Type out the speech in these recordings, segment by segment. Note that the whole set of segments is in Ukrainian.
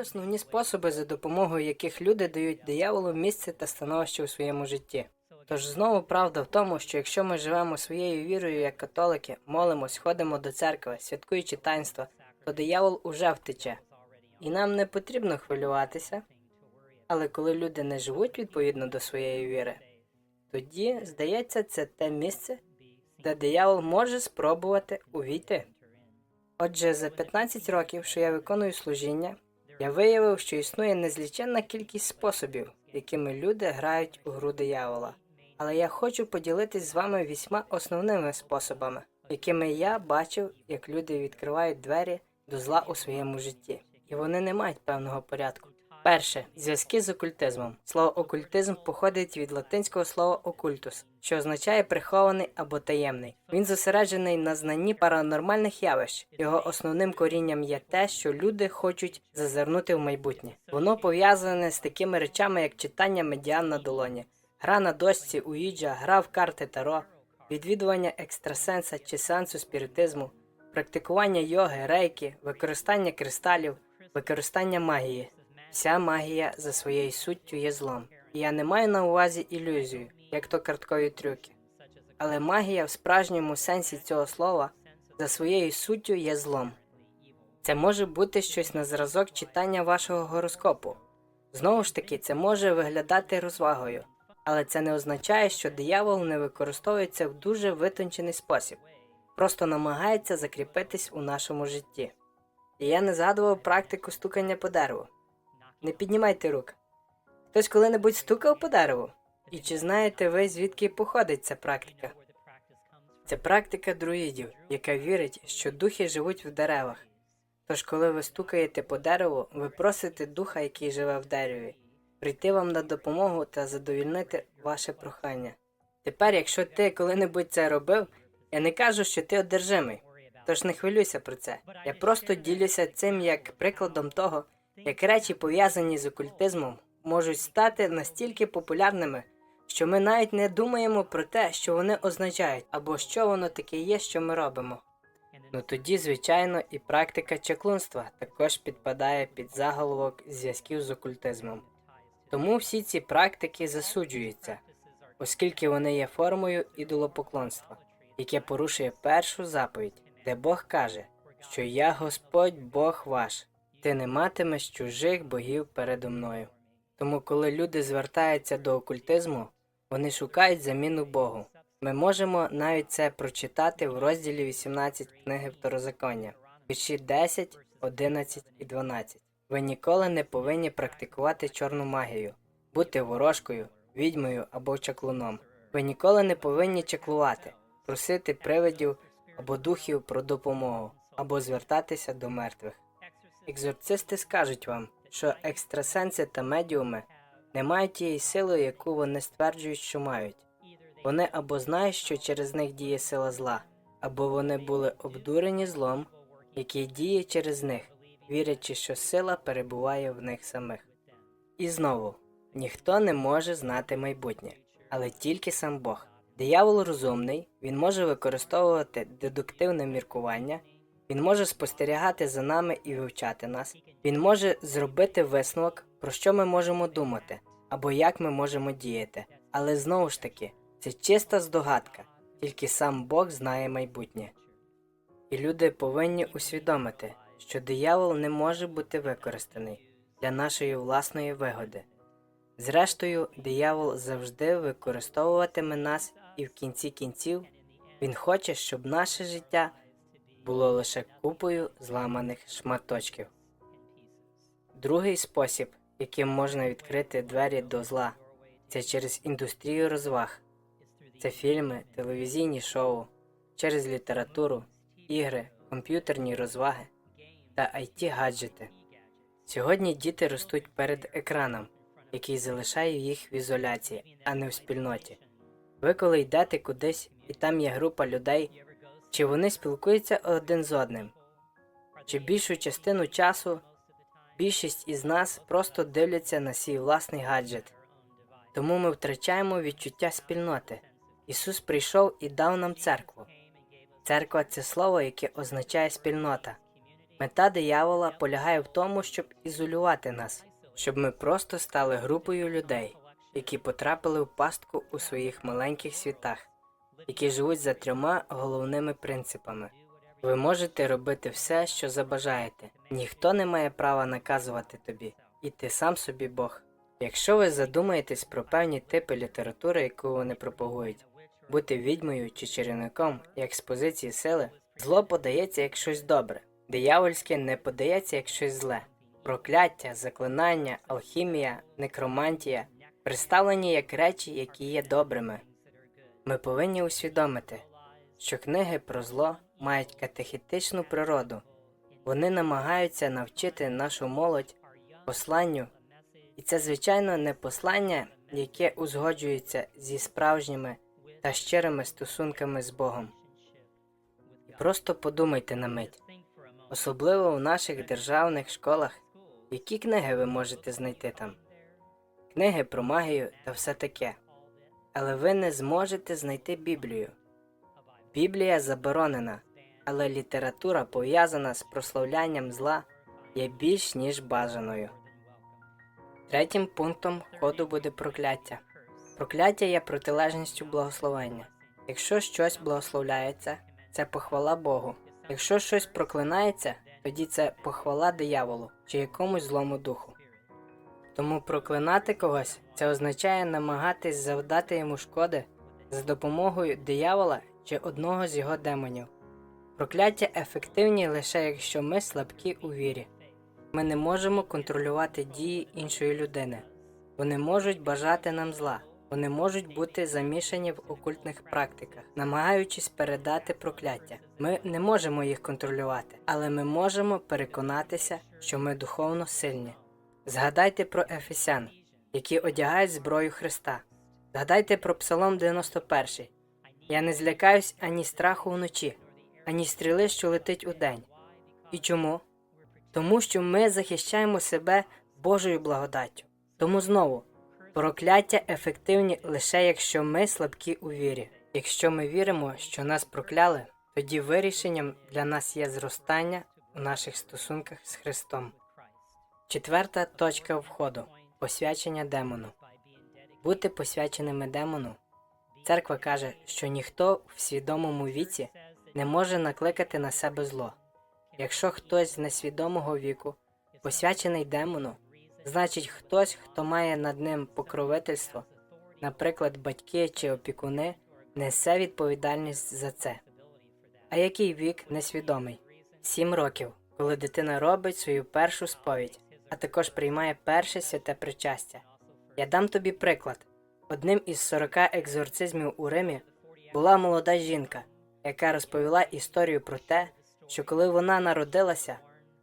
Основні способи, за допомогою яких люди дають дияволу місце та становище у своєму житті? Тож знову правда в тому, що якщо ми живемо своєю вірою як католики, молимось, ходимо до церкви, святкуючи таїнства, то диявол уже втече. І нам не потрібно хвилюватися. Але коли люди не живуть відповідно до своєї віри, тоді, здається, це те місце, де диявол може спробувати увійти. Отже, за 15 років, що я виконую служіння, я виявив, що існує незліченна кількість способів, якими люди грають у гру диявола. Але я хочу поділитись з вами вісьма основними способами, якими я бачив, як люди відкривають двері до зла у своєму житті, і вони не мають певного порядку. Перше зв'язки з окультизмом. Слово окультизм походить від латинського слова окультус, що означає прихований або таємний. Він зосереджений на знанні паранормальних явищ. Його основним корінням є те, що люди хочуть зазирнути в майбутнє. Воно пов'язане з такими речами, як читання медіан на долоні, гра на дошці уїджа, гра в карти таро, відвідування екстрасенса чи сеансу спіритизму, практикування йоги, рейки, використання кристалів, використання магії. Вся магія за своєю суттю є злом. І я не маю на увазі ілюзію, як то карткові трюки. Але магія в справжньому сенсі цього слова за своєю суттю є злом. Це може бути щось на зразок читання вашого гороскопу. Знову ж таки, це може виглядати розвагою, але це не означає, що диявол не використовується в дуже витончений спосіб, просто намагається закріпитись у нашому житті. І я не згадував практику стукання по дереву. Не піднімайте рук. Хтось коли-небудь стукав по дереву? І чи знаєте ви, звідки походить ця практика? Це практика друїдів, яка вірить, що духи живуть в деревах. Тож, коли ви стукаєте по дереву, ви просите духа, який живе в дереві, прийти вам на допомогу та задовільнити ваше прохання. Тепер, якщо ти коли-небудь це робив, я не кажу, що ти одержимий, тож не хвилюйся про це. Я просто ділюся цим як прикладом того, як речі, пов'язані з окультизмом, можуть стати настільки популярними, що ми навіть не думаємо про те, що вони означають, або що воно таке є, що ми робимо. Ну тоді, звичайно, і практика чаклунства також підпадає під заголовок зв'язків з окультизмом. Тому всі ці практики засуджуються, оскільки вони є формою ідолопоклонства, яке порушує першу заповідь, де Бог каже, що я Господь Бог ваш, ти не матимеш чужих богів передо мною. Тому, коли люди звертаються до окультизму, вони шукають заміну Богу. Ми можемо навіть це прочитати в розділі 18 книги Второзаконня, вірші 10, 11 і 12. Ви ніколи не повинні практикувати чорну магію, бути ворожкою, відьмою або чаклуном. Ви ніколи не повинні чаклувати, просити привидів або духів про допомогу, або звертатися до мертвих. Екзорцисти скажуть вам, що екстрасенси та медіуми не мають тієї сили, яку вони стверджують, що мають. Вони або знають, що через них діє сила зла, або вони були обдурені злом, який діє через них, вірячи, що сила перебуває в них самих. І знову ніхто не може знати майбутнє, але тільки сам Бог. Диявол розумний, він може використовувати дедуктивне міркування, він може спостерігати за нами і вивчати нас, він може зробити висновок, про що ми можемо думати, або як ми можемо діяти. Але знову ж таки, це чиста здогадка, тільки сам Бог знає майбутнє. І люди повинні усвідомити, що диявол не може бути використаний для нашої власної вигоди. Зрештою, диявол завжди використовуватиме нас, і в кінці кінців він хоче, щоб наше життя було лише купою зламаних шматочків. Другий спосіб, яким можна відкрити двері до зла, це через індустрію розваг. Це фільми, телевізійні шоу, через літературу, ігри, комп'ютерні розваги та it гаджети. Сьогодні діти ростуть перед екраном, який залишає їх в ізоляції, а не в спільноті. Ви коли йдете кудись і там є група людей, чи вони спілкуються один з одним, чи більшу частину часу більшість із нас просто дивляться на свій власний гаджет. Тому ми втрачаємо відчуття спільноти. Ісус прийшов і дав нам церкву. Церква це слово, яке означає спільнота. Мета диявола полягає в тому, щоб ізолювати нас, щоб ми просто стали групою людей, які потрапили в пастку у своїх маленьких світах, які живуть за трьома головними принципами. Ви можете робити все, що забажаєте. Ніхто не має права наказувати тобі, і ти сам собі Бог. Якщо ви задумаєтесь про певні типи літератури, яку вони пропагують, бути відьмою чи чарівником як з позиції сили, зло подається як щось добре, диявольське не подається як щось зле. Прокляття, заклинання, алхімія, некромантія представлені як речі, які є добрими. Ми повинні усвідомити, що книги про зло мають катехетичну природу. Вони намагаються навчити нашу молодь посланню, і це, звичайно, не послання, яке узгоджується зі справжніми та щирими стосунками з Богом. І просто подумайте на мить, особливо в наших державних школах, які книги ви можете знайти там. Книги про магію та все таке. Але ви не зможете знайти Біблію. Біблія заборонена, але література, пов'язана з прославлянням зла, є більш ніж бажаною. Третім пунктом ходу буде прокляття. Прокляття є протилежністю благословення. Якщо щось благословляється, це похвала Богу. Якщо щось проклинається, тоді це похвала дияволу чи якомусь злому духу. Тому проклинати когось це означає намагатись завдати йому шкоди за допомогою диявола чи одного з його демонів. Прокляття ефективні лише якщо ми слабкі у вірі. Ми не можемо контролювати дії іншої людини. Вони можуть бажати нам зла, вони можуть бути замішані в окультних практиках, намагаючись передати прокляття. Ми не можемо їх контролювати, але ми можемо переконатися, що ми духовно сильні. Згадайте про Ефесян, які одягають зброю Христа. Згадайте про Псалом 91. Я не злякаюсь ані страху вночі, ані стріли, що летить удень. І чому? Тому що ми захищаємо себе Божою благодаттю. Тому знову прокляття ефективні лише якщо ми слабкі у вірі. Якщо ми віримо, що нас прокляли, тоді вирішенням для нас є зростання у наших стосунках з Христом. Четверта точка входу посвячення демону. Бути посвяченими демону. Церква каже, що ніхто в свідомому віці не може накликати на себе зло. Якщо хтось з несвідомого віку посвячений демону, значить хтось, хто має над ним покровительство, наприклад, батьки чи опікуни, несе відповідальність за це. А який вік несвідомий? Сім років, коли дитина робить свою першу сповідь, а також приймає перше святе причастя. Я дам тобі приклад. Одним із 40 екзорцизмів у Римі була молода жінка, яка розповіла історію про те, що коли вона народилася,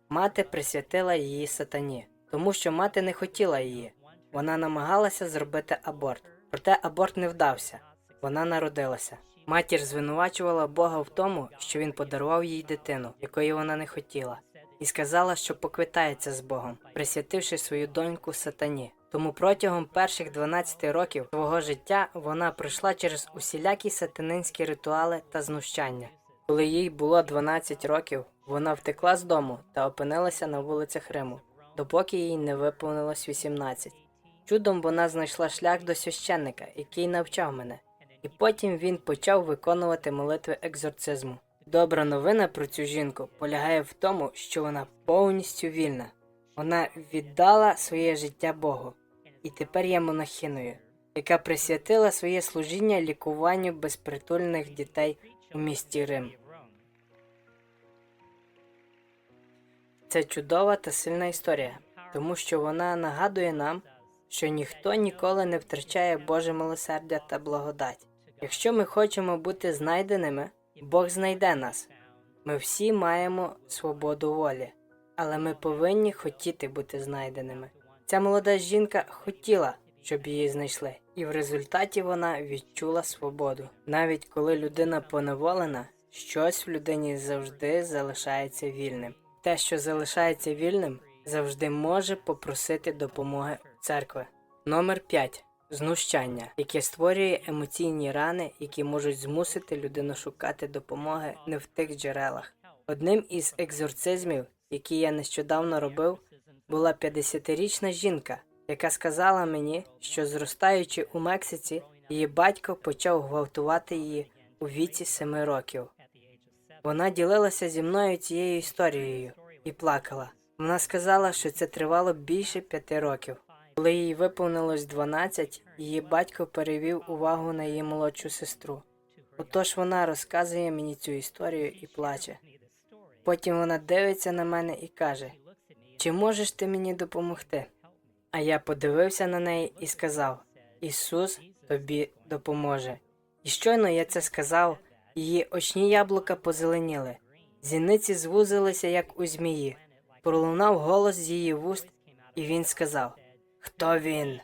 мати присвятила її сатані, тому що мати не хотіла її. Вона намагалася зробити аборт, проте аборт не вдався. Вона народилася. Матір звинувачувала Бога в тому, що він подарував їй дитину, якої вона не хотіла, і сказала, що поквитається з Богом, присвятивши свою доньку сатані. Тому протягом перших 12 років свого життя вона пройшла через усілякі сатанинські ритуали та знущання. Коли їй було 12 років, вона втекла з дому та опинилася на вулицях Риму, допоки їй не виповнилось 18. Чудом вона знайшла шлях до священника, який навчав мене, і потім він почав виконувати молитви екзорцизму. Добра новина про цю жінку полягає в тому, що вона повністю вільна. Вона віддала своє життя Богу і тепер є монахиною, яка присвятила своє служіння лікуванню безпритульних дітей у місті Рим. Це чудова та сильна історія, тому що вона нагадує нам, що ніхто ніколи не втрачає Боже милосердя та благодать. Якщо ми хочемо бути знайденими, Бог знайде нас. Ми всі маємо свободу волі, але ми повинні хотіти бути знайденими. Ця молода жінка хотіла, щоб її знайшли, і в результаті вона відчула свободу. Навіть коли людина поневолена, щось в людині завжди залишається вільним. Те, що залишається вільним, завжди може попросити допомоги церкви. Номер 5. Знущання, яке створює емоційні рани, які можуть змусити людину шукати допомоги не в тих джерелах. Одним із екзорцизмів, який я нещодавно робив, була 50-річна жінка, яка сказала мені, що зростаючи у Мексиці, її батько почав гвалтувати її у віці 7 років. Вона ділилася зі мною цією історією і плакала. Вона сказала, що це тривало більше п'яти років. Коли їй виповнилось 12, її батько перевів увагу на її молодшу сестру. Отож вона розказує мені цю історію і плаче. Потім вона дивиться на мене і каже: Чи можеш ти мені допомогти? А я подивився на неї і сказав: Ісус тобі допоможе. І щойно я це сказав, її очні яблука позеленіли, зіниці звузилися, як у змії. Пролунав голос з її вуст, і він сказав: Хто він?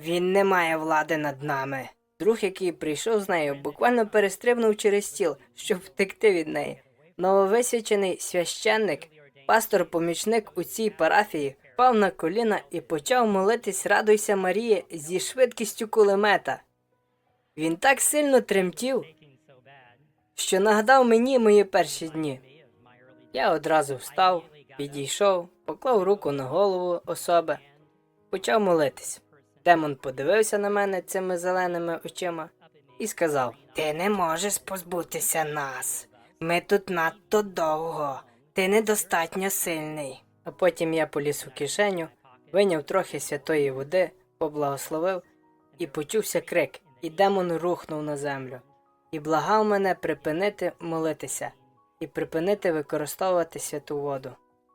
Він не має влади над нами. Друг, який прийшов з нею, буквально перестрибнув через стіл, щоб втекти від неї. Нововисвячений священник, пастор-помічник у цій парафії, впав на коліна і почав молитись Радуйся Марія зі швидкістю кулемета. Він так сильно тремтів, що нагадав мені мої перші дні. Я одразу встав, підійшов, поклав руку на голову особи, почав молитись. Демон подивився на мене цими зеленими очима і сказав: Ти не можеш позбутися нас. Ми тут надто довго, ти недостатньо сильний. А потім я поліз у кишеню, виняв трохи святої води, поблагословив, і почувся крик, і демон рухнув на землю, і благав мене припинити молитися і припинити використовувати святу воду.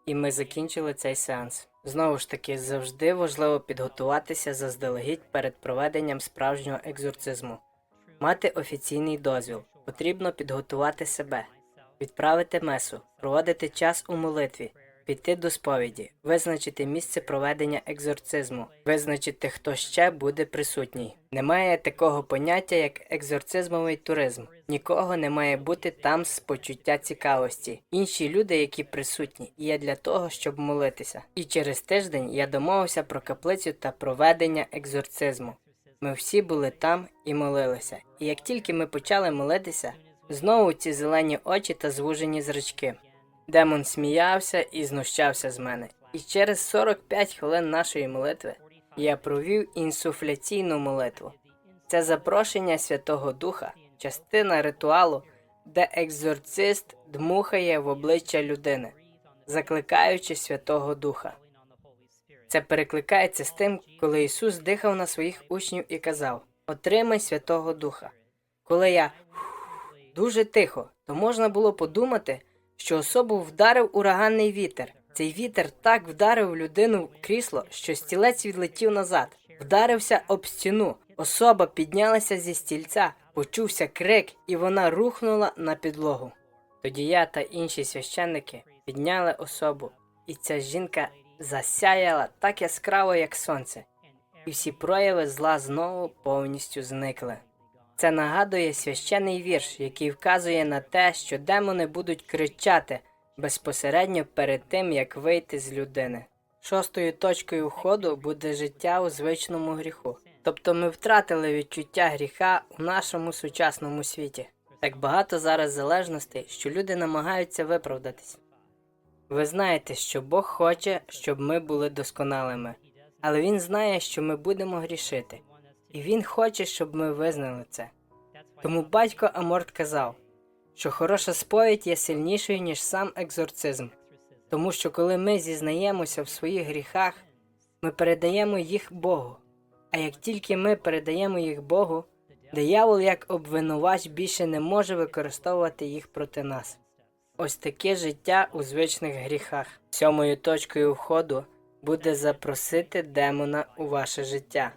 І ми закінчили цей сеанс. Знову ж таки, завжди важливо підготуватися заздалегідь перед проведенням справжнього екзорцизму, мати офіційний дозвіл. Потрібно підготувати себе, відправити месу, проводити час у молитві, піти до сповіді, визначити місце проведення екзорцизму, визначити, хто ще буде присутній. Немає такого поняття, як екзорцизмовий туризм. Нікого не має бути там з почуття цікавості. Інші люди, які присутні, є для того, щоб молитися. І через тиждень я домовився про каплицю та проведення екзорцизму. Ми всі були там і молилися. І як тільки ми почали молитися, знову ці зелені очі та звужені зрачки. Демон сміявся і знущався з мене. І через 45 хвилин нашої молитви я провів інсуфляційну молитву. Це запрошення Святого Духа, частина ритуалу, де екзорцист дмухає в обличчя людини, закликаючи Святого Духа. Це перекликається з тим, коли Ісус дихав на своїх учнів і казав: Отримай Святого Духа. Коли я дуже тихо, то можна було подумати, що особу вдарив ураганний вітер. Цей вітер так вдарив людину в крісло, що стілець відлетів назад, вдарився об стіну. Особа піднялася зі стільця, почувся крик, і вона рухнула на підлогу. Тоді я та інші священники підняли особу, і ця жінка засяяла так яскраво, як сонце, і всі прояви зла знову повністю зникли. Це нагадує священний вірш, який вказує на те, що демони будуть кричати безпосередньо перед тим, як вийти з людини. Шостою точкою входу буде життя у звичному гріху. Тобто ми втратили відчуття гріха у нашому сучасному світі. Так багато зараз залежностей, що люди намагаються виправдатись. Ви знаєте, що Бог хоче, щоб ми були досконалими, але Він знає, що ми будемо грішити, і Він хоче, щоб ми визнали це. Тому батько Аморт казав, що хороша сповідь є сильнішою, ніж сам екзорцизм, тому що коли ми зізнаємося в своїх гріхах, ми передаємо їх Богу. А як тільки ми передаємо їх Богу, диявол як обвинувач більше не може використовувати їх проти нас. Ось таке життя у звичних гріхах. Сьомою точкою входу буде запросити демона у ваше життя.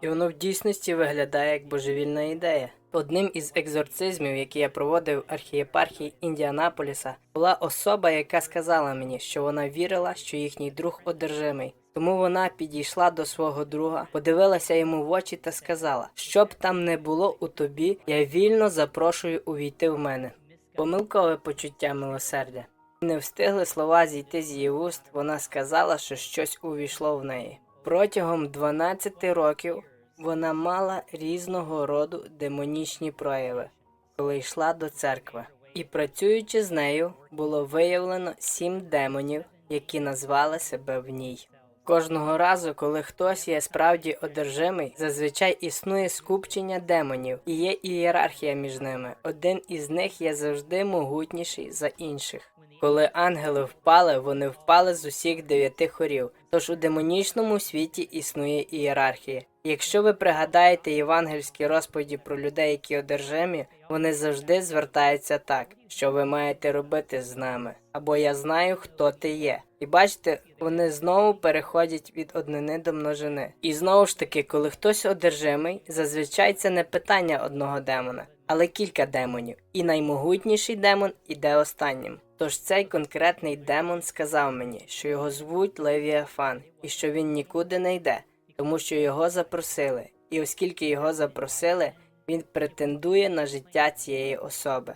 І воно в дійсності виглядає як божевільна ідея. Одним із екзорцизмів, які я проводив в архієпархії Індіанаполіса, була особа, яка сказала мені, що вона вірила, що їхній друг одержимий. Тому вона підійшла до свого друга, подивилася йому в очі та сказала: що б там не було у тобі, я вільно запрошую увійти в мене. Помилкове почуття милосердя. Не встигли слова зійти з її уст, вона сказала, що щось увійшло в неї. Протягом 12 років вона мала різного роду демонічні прояви, коли йшла до церкви. І працюючи з нею, було виявлено сім демонів, які назвали себе в ній. Кожного разу, коли хтось є справді одержимий, зазвичай існує скупчення демонів і є ієрархія між ними. Один із них є завжди могутніший за інших. Коли ангели впали, вони впали з усіх дев'яти хорів. Тож у демонічному світі існує ієрархія. Якщо ви пригадаєте євангельські розповіді про людей, які одержимі, вони завжди звертаються так, що ви маєте робити з нами, або я знаю, хто ти є. І бачите, вони знову переходять від однини до множини. І знову ж таки, коли хтось одержимий, зазвичай це не питання одного демона, але кілька демонів. І наймогутніший демон іде останнім. Тож цей конкретний демон сказав мені, що його звуть Левіафан, і що він нікуди не йде, тому що його запросили. І оскільки його запросили, він претендує на життя цієї особи.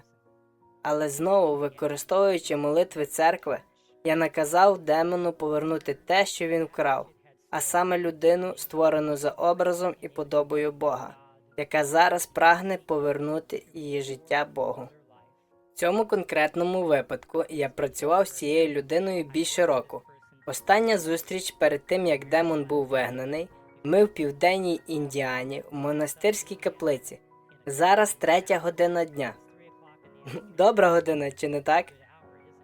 Але знову, використовуючи молитви церкви, я наказав демону повернути те, що він вкрав, а саме людину, створену за образом і подобою Бога, яка зараз прагне повернути її життя Богу. В цьому конкретному випадку я працював з цією людиною більше року. Остання зустріч перед тим, як демон був вигнаний, ми в південній Індіані в монастирській каплиці. Зараз третя година дня. Добра година, чи не так?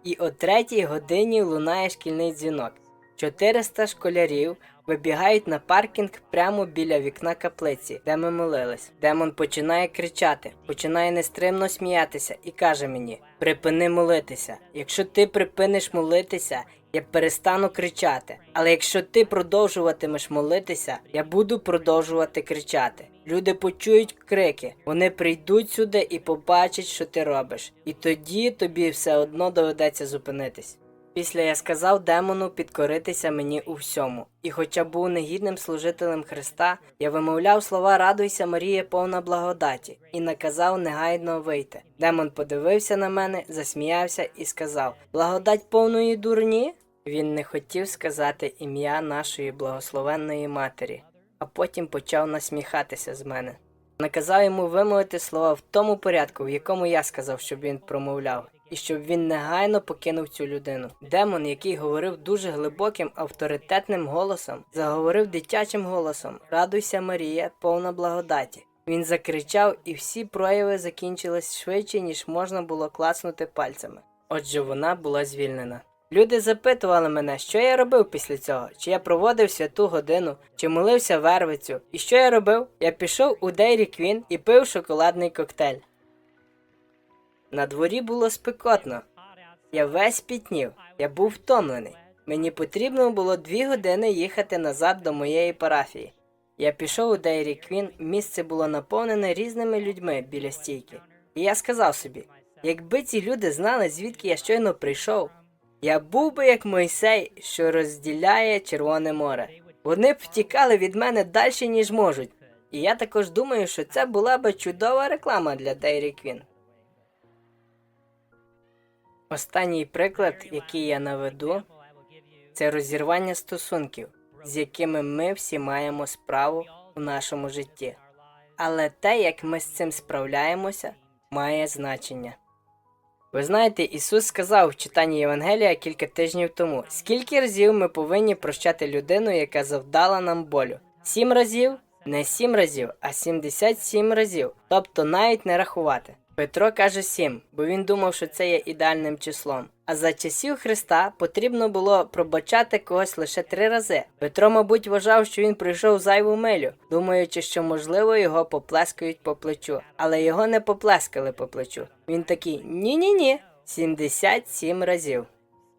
І о третій годині лунає шкільний дзвінок. 400 школярів вибігають на паркінг прямо біля вікна каплиці, де ми молились. Демон починає кричати, починає нестримно сміятися і каже мені: Припини молитися. Якщо ти припиниш молитися, я перестану кричати. Але якщо ти продовжуватимеш молитися, я буду продовжувати кричати. Люди почують крики, вони прийдуть сюди і побачать, що ти робиш. І тоді тобі все одно доведеться зупинитись. Після я сказав демону підкоритися мені у всьому, і хоча був негідним служителем Христа, я вимовляв слова Радуйся, Марія, повна благодаті, і наказав негайно вийти. Демон подивився на мене, засміявся і сказав: Благодать повної дурні? Він не хотів сказати ім'я нашої благословенної матері, а потім почав насміхатися з мене. Наказав йому вимовити слова в тому порядку, в якому я сказав, щоб він промовляв, і щоб він негайно покинув цю людину. Демон, який говорив дуже глибоким авторитетним голосом, заговорив дитячим голосом: Радуйся, Марія, повна благодаті. Він закричав, і всі прояви закінчились швидше, ніж можна було клацнути пальцями. Отже, вона була звільнена. Люди запитували мене, що я робив після цього, чи я проводив святу годину, чи молився вервицю. І що я робив? Я пішов у Дейрі Квін і пив шоколадний коктейль. На дворі було спекотно. Я весь пітнів, я був втомлений. Мені потрібно було дві години їхати назад до моєї парафії. Я пішов у Дейрі Квін, місце було наповнене різними людьми біля стійки. І я сказав собі: якби ці люди знали, звідки я щойно прийшов, я був би як Мойсей, що розділяє Червоне море. Вони б втікали від мене далі, ніж можуть. І я також думаю, що це була би чудова реклама для Дейрі Квін. Останній приклад, який я наведу, це розірвання стосунків, з якими ми всі маємо справу у нашому житті. Але те, як ми з цим справляємося, має значення. Ви знаєте, Ісус сказав в читанні Євангелія кілька тижнів тому, скільки разів ми повинні прощати людину, яка завдала нам болю? Сім разів? Не сім разів, а 77 разів, тобто навіть не рахувати. Петро каже сім, бо він думав, що це є ідеальним числом. А за часів Христа потрібно було пробачати когось лише три рази. Петро, мабуть, вважав, що він пройшов зайву милю, думаючи, що можливо його поплескають по плечу, але його не поплескали по плечу. Він такий ні-ні ні. 77 разів.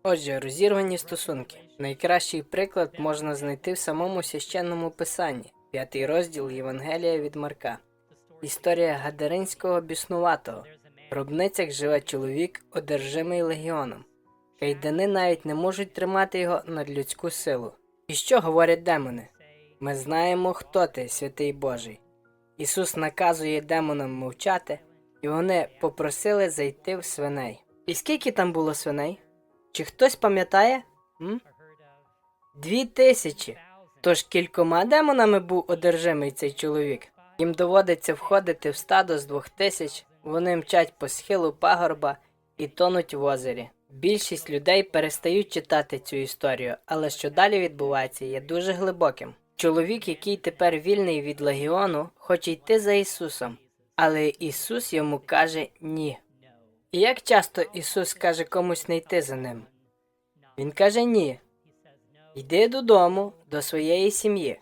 Отже, розірвані стосунки. Найкращий приклад можна знайти в самому священному писанні, п'ятий розділ Євангелія від Марка. Історія Гадаринського біснуватого. В гробницях живе чоловік, одержимий легіоном. Кайдани навіть не можуть тримати його над людську силу. І що говорять демони? Ми знаємо, хто ти, святий Божий. Ісус наказує демонам мовчати, і вони попросили зайти в свиней. І скільки там було свиней? Чи хтось пам'ятає? Дві тисячі. Тож кількома демонами був одержимий цей чоловік. Їм доводиться входити в стадо з двох тисяч, Вони мчать по схилу пагорба і тонуть в озері. Більшість людей перестають читати цю історію, але що далі відбувається, є дуже глибоким. Чоловік, який тепер вільний від легіону, хоче йти за Ісусом, але Ісус йому каже ні. І як часто Ісус каже комусь не йти за ним? Він каже ні. Йди додому, до своєї сім'ї.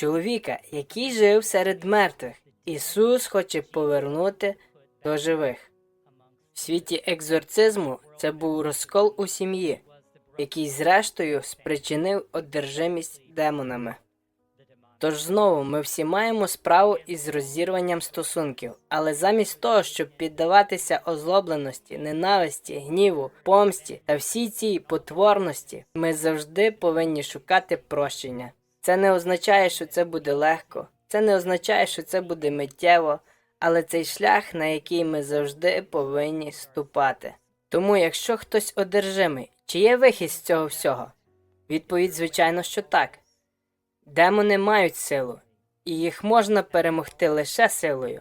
Чоловіка, який жив серед мертвих, Ісус хоче повернути до живих. В світі екзорцизму це був розкол у сім'ї, який зрештою спричинив одержимість демонами. Тож знову ми всі маємо справу із розірванням стосунків, але замість того, щоб піддаватися озлобленості, ненависті, гніву, помсті та всій цій потворності, ми завжди повинні шукати прощення. Це не означає, що це буде легко, це не означає, що це буде миттєво, але цей шлях, на який ми завжди повинні ступати. Тому, якщо хтось одержимий, чи є вихід з цього всього? Відповідь, звичайно, що так. Демони мають силу, і їх можна перемогти лише силою.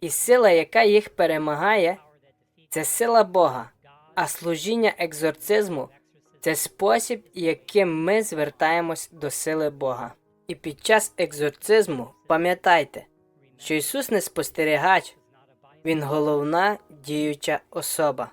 І сила, яка їх перемагає, це сила Бога, а служіння екзорцизму це спосіб, яким ми звертаємось до сили Бога. І під час екзорцизму пам'ятайте, що Ісус не спостерігач, Він головна діюча особа.